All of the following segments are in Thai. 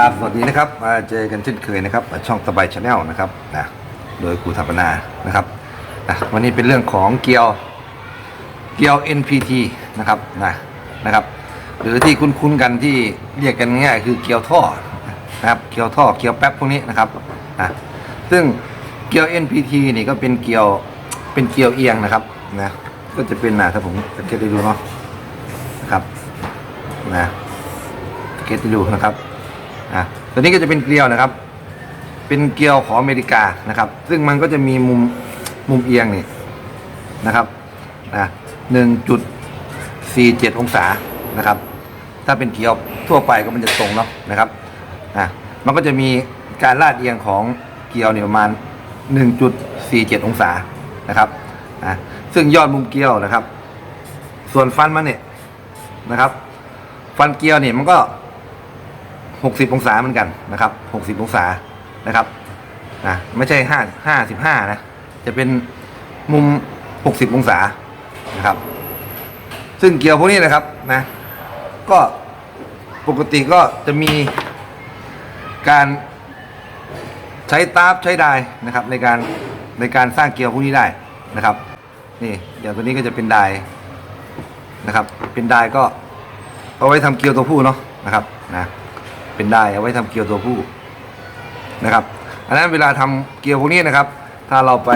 อ่าสวัสดีนะครับมาเจอกันเช่นเคยนะครับช่องตะไบชาแนลนะครับนะโดยครูธรรมนานะครับนะวันนี้เป็นเรื่องของเกียวเกียว NPT นะครับนะนะครับ หรือที่คุ้นๆกันที่เรียกกันง่ายคือเกียวท่อนะครับเกียวท่อเกียวแป๊บพวกนี้นะครับนะซึ่งเกียว NPT นี่ก็เป็นเกียวเป็นเกียวเอียงนะครับนะก็จะเป็นนะถ้าผมสังเกตได้ดูเนาะนะครับนะสังเกตได้ดูนะครับ อะตัวนี้ก็จะเป็นเกลียวนะครับ เป็นเกลียวของอเมริกานะครับ ซึ่งมันก็จะมีมุมมุมเอียงนี่นะครับนะหนึ่งจุดสี่เจ็ดองศานะครับ ถ้าเป็นเกลียวทั่วไปก็มันจะตรงเนาะนะครับอะมันก็จะมีการลาดเอียงของเกลียวเนี่ยประมาณหนึ่งจุดสี่เจ็ดองศานะครับอะซึ่งยอดมุมเกลียวนะครับ ส่วนฟันมันเนี่ยนะครับ ฟันเกลียวเนี่ยมันก็ 60 องศาเหมือนกันนะครับ 60 องศานะครับนะไม่ใช่5 55นะจะเป็นมุม 60 องศานะครับ ซึ่งเกียวพวกนี้นะครับนะก็ปกติก็จะมีการใช้ตาร์ฟใช้ไดายนะครับ ในการในการสร้างเกียวพวกนี้ได้นะครับนี่อย่างตัวนี้ก็จะเป็นไดายนะครับ เป็นไดายก็เอาไว้ทำเกียวตัวผู้เนาะนะครับนะ เป็นได้เอาไว้ทำเกลียวตัวผู้นะครับอันนั้นเวลาทำเกลียวพวกนี้นะครับ ถ้าเราไป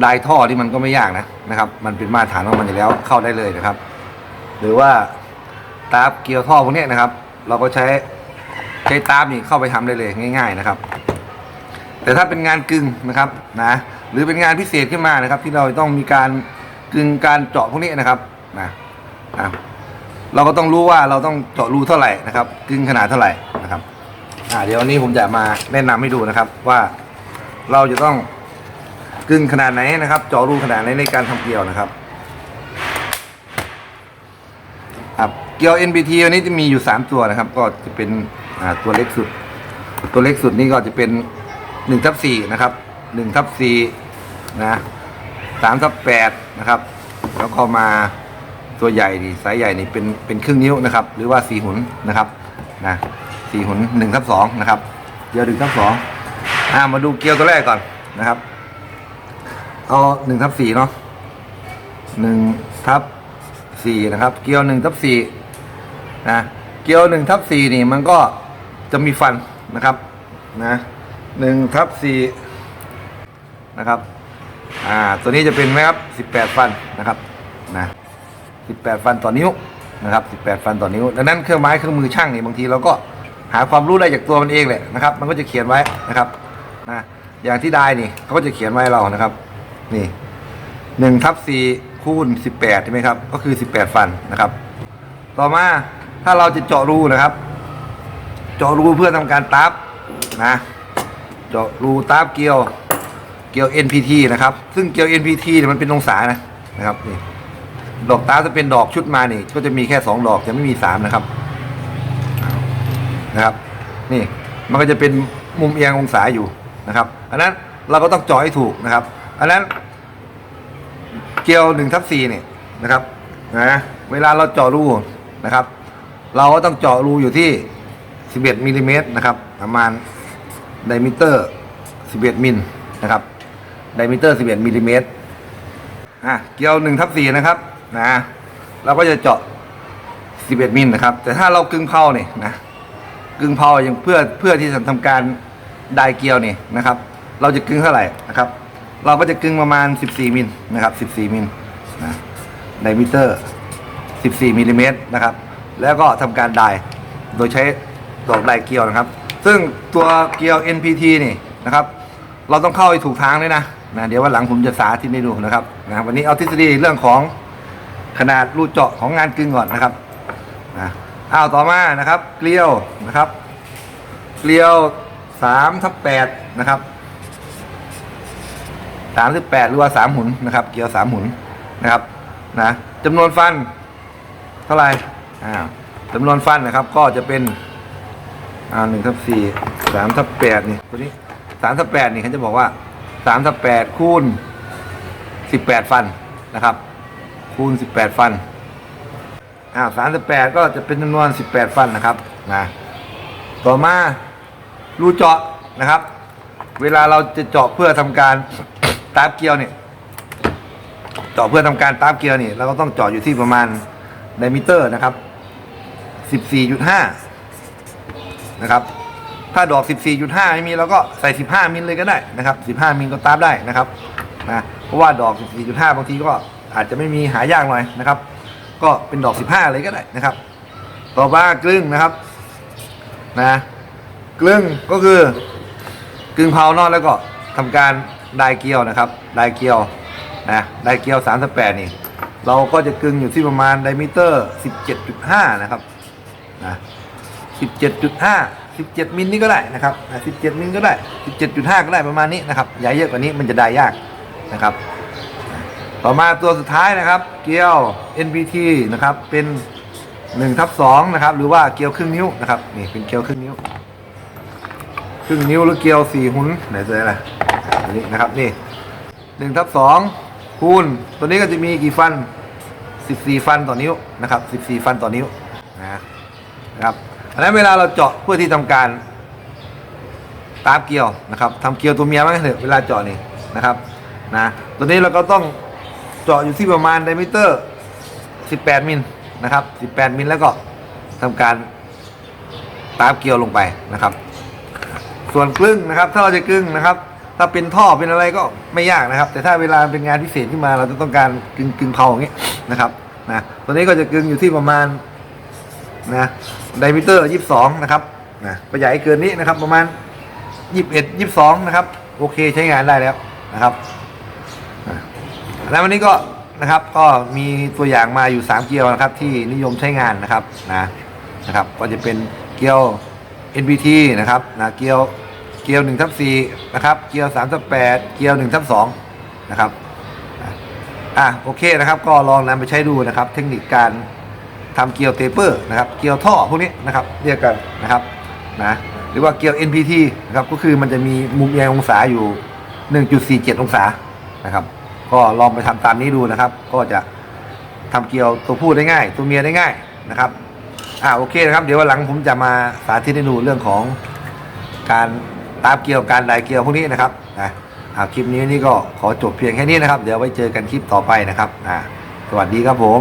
ไดายท่อที่มันก็ไม่ยากนะนะครับ มันเป็นมาตรฐานของมันอยู่แล้วเข้าได้เลยนะครับ หรือว่าตาร์เกลียวท่อพวกนี้นะครับ เราก็ใช้ใช้ตาร์นี่เข้าไปทำได้เลยง่าย ๆนะครับ แต่ถ้าเป็นงานกึ่งนะครับนะหรือเป็นงานพิเศษขึ้นมานะครับ ที่เราต้องมีการกึ่งการเจาะพวกนี้นะครับนะอะ เราก็ต้องรู้ว่าเราต้องเจาะรูเท่าไหร่นะครับกึ่งขนาดเท่าไหร่นะครับอ่าเดี๋ยววันนี้ผมจะมาแนะนำให้ดูนะครับว่าเราจะต้องกึ่งขนาดไหนนะครับ เจาะรูขนาดไหนในการทำเกลียวนะครับอะเกลียว NBT วันนี้จะมีอยู่ 3 ตัวนะครับ ก็จะเป็นอ่าตัวเล็กสุด ตัวเล็กสุดนี่ก็จะเป็น1ทับ4นะครับ1ทับ4นะ3ทับ8นะครับ แล้วก็มา ตัวใหญ่นี่สายใหญ่นี่เป็นเป็นครึ่งนิ้วนะครับ หรือว่าสี่หุนนะครับนะสี่หุนหนึ่งทับสองนะครับเกียวหนึ่งทับสองอ่ามาดูเกียวตัวแรกก่อนนะครับเอาหนึ่งทับสี่เนาะหนึ่งทับสี่นะครับ เกียวหนึ่งทับสี่นะเกียวหนึ่งทับสี่นี่มันก็จะมีฟันนะครับนะหนึ่งทับสี่นะครับ อ่า ตัวนี้จะเป็นไหมครับสิบแปดฟันนะครับ นะ 18 ฟันต่อนิ้วนะครับ18 ฟันต่อนิ้ว ดังนั้นเครื่องไม้เครื่องมือช่างนี่บางทีเราก็หาความรู้ได้จากตัวมันเองแหละนะครับ มันก็จะเขียนไว้นะครับนะอย่างที่ได้นี่เขาก็จะเขียนไว้เรานะครับ นี่หนึ่งทับสี่คูณ18ใช่ไหมครับ ก็คือ18ฟันนะครับ ต่อมาถ้าเราจะเจาะรูนะครับ เจาะรูเพื่อทำการตับนะเจาะรูตับเกลียวเกลียว NPT นะครับ ซึ่งเกลียว NPT เนี่ยมันเป็นองศานะนะครับนี่ ดอกตาจะเป็นดอกชุดมานี่ก็จะมีแค่สองดอกจะไม่มีสามนะครับนะครับ นี่มันก็จะเป็นมุมเอียงองศาอยู่นะครับ อันนั้นเราก็ต้องเจาะให้ถูกนะครับ อันนั้น เกลียวหนึ่งทับสี่เนี่ยนะครับนะเวลาเราเจาะรูนะครับ เราก็ต้องเจาะรูอยู่ที่สิบเอ็ดมิลลิเมตรนะครับ ประมาณไดมิเตอร์สิบเอ็ดมิลนะครับไดมิเตอร์สิบเอ็ดมิลลิเมตรอะเกลียวหนึ่งทับสี่นะครับ นะเราก็จะเจาะ 11 มิลนะครับ แต่ถ้าเรากึ่งเผาเนี่ยนะกึ่งเผาอย่างเพื่อเพื่อที่จะทำการไดเกลียวเนี่ยนะครับ เราจะกึ่งเท่าไหร่นะครับ เราก็จะกึ่งประมาณ 14 มิลนะครับ 14 มิลนะไดมิเตอร์ 14มิลลิเมตรนะครับ แล้วก็ทำการไดโดยใช้ดอกไดเกลียวนะครับ ซึ่งตัวเกลียว NPT นี่นะครับ เราต้องเข้าให้ถูกทางด้วยนะนะเดี๋ยววันหลังผมจะสาธิตให้ดูนะครับนะวันนี้เอาทฤษฎีเรื่องของ ขนาดรูเจาะของงานกึ่งก่อนนะครับนะอ้าวต่อมานะครับ เกลียวนะครับ เกลียวสามทับแปดนะครับสามสิบแปดหรือว่าสามหุนนะครับ เกลียวสามหุนนะครับนะจำนวนฟัน เท่าไหร่อ่าจำนวนฟันนะครับ ก็จะเป็นอ่าหนึ่งทับสี่สามทับแปดนี่ตัวนี้สามทับแปดนี่เขาจะบอกว่าสามทับแปดคูณสิบแปดฟันนะครับ คูณสิบแปดฟันอ่าสามสิบแปดก็จะเป็นจำนวนสิบแปดฟันนะครับนะต่อมารูเจาะนะครับ เวลาเราจะเจาะเพื่อทำการตาบเกลียวเนี่ยเจาะเพื่อทำการตาบเกลียวนี่เราก็ต้องเจาะอยู่ที่ประมาณไดมิเตอร์นะครับ 14.5 นะครับ ถ้าดอก 14.5 ไม่มีเราก็ใส่ 15 มิลเลยก็ได้นะครับ 15 มิลก็ตาบได้นะครับนะเพราะว่าดอก 14.5 บางทีก็ อาจจะไม่มีหายากหน่อยนะครับ ก็เป็นดอก 15 เลยก็ได้นะครับ ต่อมากลึงนะครับนะกลึงก็คือกลึ่งเผานอกแล้วก็ทำการไดเกลียวนะครับไดเกลียวนะไดเกลียว 38 นี่ เราก็จะกลึ่งอยู่ที่ประมาณไดมิเตอร์ 17.5 นะครับนะ17.5 17 มิลนี่ก็ได้นะครับ17 มิลก็ได้ 17.5 ก็ได้ประมาณนี้นะครับอย่าเยอะกว่านี้มันจะได้ยากนะครับ ต่อมาตัวสุดท้ายนะครับ เกลียว NPT นะครับเป็น1ทับ2นะครับหรือว่าเกลียวครึ่งนิ้วนะครับนี่เป็นเกลียวครึ่งนิ้ว ครึ่งนิ้วหรือเกลียวสี่หุนไหนเจออะไรอันนี้นะครับนี่1ทับ2คูณตัวนี้ก็จะมีกี่ฟัน 14 ฟันต่อนิ้วนะครับ14 ฟันต่อนิ้วนะครับอันนั้นเวลาเราเจาะเพื่อที่ทำการตาบเกลียวนะครับทำเกลียวตัวเมียมั้งเถอะเวลาเจาะนี่นะครับนะตัวนี้เราก็ต้อง เจาะอยู่ที่ประมาณไดมิเตอร์ 18 มิลนะครับ 18 มิลแล้วก็ทำการตาบเกลียวลงไปนะครับ ส่วนกลึ้งนะครับ ถ้าเราจะกลึ้งนะครับ ถ้าเป็นท่อเป็นอะไรก็ไม่ยากนะครับ แต่ถ้าเวลาเป็นงานพิเศษขึ้นมาเราจะต้องการกึ่งกึ่งเผาอย่างนี้นะครับนะตัวนี้ก็จะกึ่งอยู่ที่ประมาณนะไดมิเตอร์ยี่สิบสองนะครับนะประหยัดเกินนี้นะครับประมาณยี่สิบเอ็ดยี่สิบสองนะครับ โอเคใช้งานได้แล้วนะครับ แล้ววันนี้ก็นะครับก็มีตัวอย่างมาอยู่ 3 เกลียวนะครับ ที่นิยมใช้งานนะครับนะนะครับ ก็จะเป็นเกลียว NBT นะครับนะเกลียวเกลียว1ทับ4นะครับ เกลียว3ทับ8เกลียว1ทับ2นะครับอะโอเคนะครับ ก็ลองนำไปใช้ดูนะครับ เทคนิคการทำเกลียวเตเปอร์นะครับ เกลียวท่อพวกนี้นะครับ เรียกกันนะครับนะหรือว่าเกลียว NPT นะครับก็คือมันจะมีมุมเอียงองศาอยู่ 1.47 องศานะครับ ก็ลองไปทำตามนี้ดูนะครับ ก็จะทำเกลียวตัวผู้ได้ง่าย ตัวเมียได้ง่ายนะครับอ่าโอเคนะครับ เดี๋ยววันหลังผมจะมาสาธิตให้ดูเรื่องของการตามเกลียวการไดเกลียวพวกนี้นะครับนะอ่าคลิปนี้นี่ก็ขอจบเพียงแค่นี้นะครับ เดี๋ยวไว้เจอกันคลิปต่อไปนะครับอ่าสวัสดีครับผม